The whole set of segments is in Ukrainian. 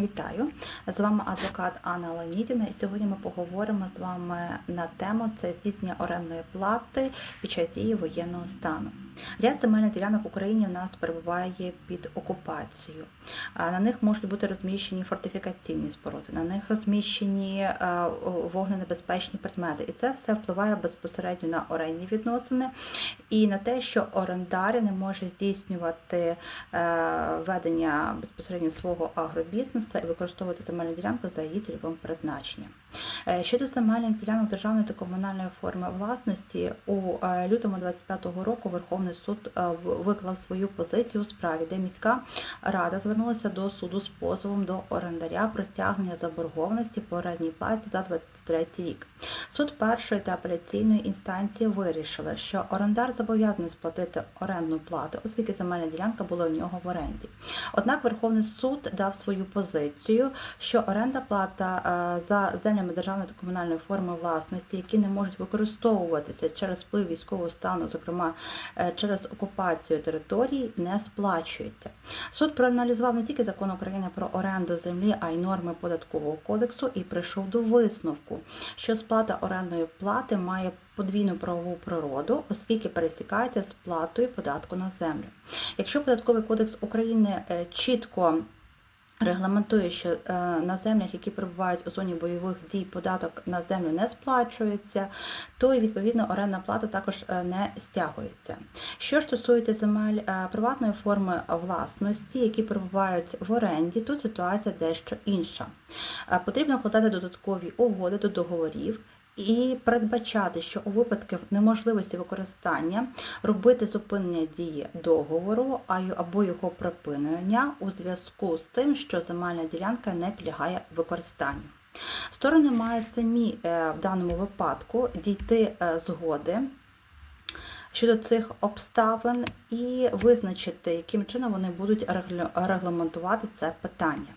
Вітаю! З вами адвокат Анна Леонідівна, і сьогодні ми поговоримо з вами на тему це здійснення орендної плати під час дії воєнного стану. Ряд земельних ділянок в Україні в нас перебуває під окупацією. На них можуть бути розміщені фортифікаційні споруди, на них розміщені е, вогненебезпечні предмети. І це все впливає безпосередньо на орендні відносини і на те, що орендар не може здійснювати е, ведення безпосередньо свого агробізнесу і використовувати земельну ділянку за її цільовим призначенням. Е, Щодо земельних ділянок державної та комунальної форми власності, у е, лютому 25-го року Верховний суд е, виклав свою позицію у справі, де міська рада звернулася до суду з позовом до орендаря про стягнення заборгованості по орендній платі за 23 рік. Суд першої та апеляційної інстанції вирішили, що орендар зобов'язаний сплатити орендну плату, оскільки земельна ділянка була у нього в оренді. Однак Верховний суд дав свою позицію, що оренда плата е, за землями державної та комунальної форми власності, які не можуть використовуватися через вплив військового стану, зокрема е, через окупацію території, не сплачується. Суд проаналізував не тільки закон України про оренду землі, а й норми податкового кодексу і прийшов до висновку, що сплата орендної плати має подвійну правову природу, оскільки пересікається з платою податку на землю. Якщо податковий кодекс України е, чітко Регламентує, що е, на землях, які перебувають у зоні бойових дій, податок на землю не сплачується, то і відповідно орендна плата також е, не стягується. Що ж стосується земель приватної форми власності, які перебувають в оренді, тут ситуація дещо інша. Потрібно вкладати додаткові угоди до договорів. І передбачати, що у випадку неможливості використання робити зупинення дії договору або його припинення у зв'язку з тим, що земельна ділянка не підлягає використанню. Сторони мають самі е, в даному випадку дійти е, згоди щодо цих обставин і визначити, яким чином вони будуть регламентувати це питання.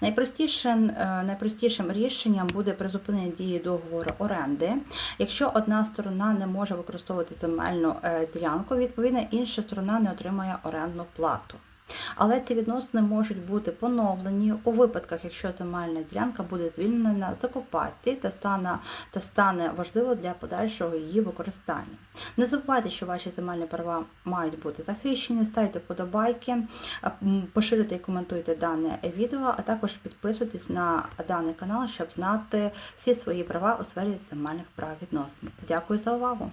Найпростішим, е, найпростішим рішенням буде призупинення дії договору оренди. Якщо одна сторона не може використовувати земельну е, ділянку, відповідно інша сторона не отримає орендну плату. Але ці відносини можуть бути поновлені у випадках, якщо земельна ділянка буде звільнена з окупації та стане, та стане важливо для подальшого її використання. Не забувайте, що ваші земельні права мають бути захищені, ставте подобайки, поширюйте і коментуйте дане відео, а також підписуйтесь на даний канал, щоб знати всі свої права у сфері земельних прав відносин. Дякую за увагу!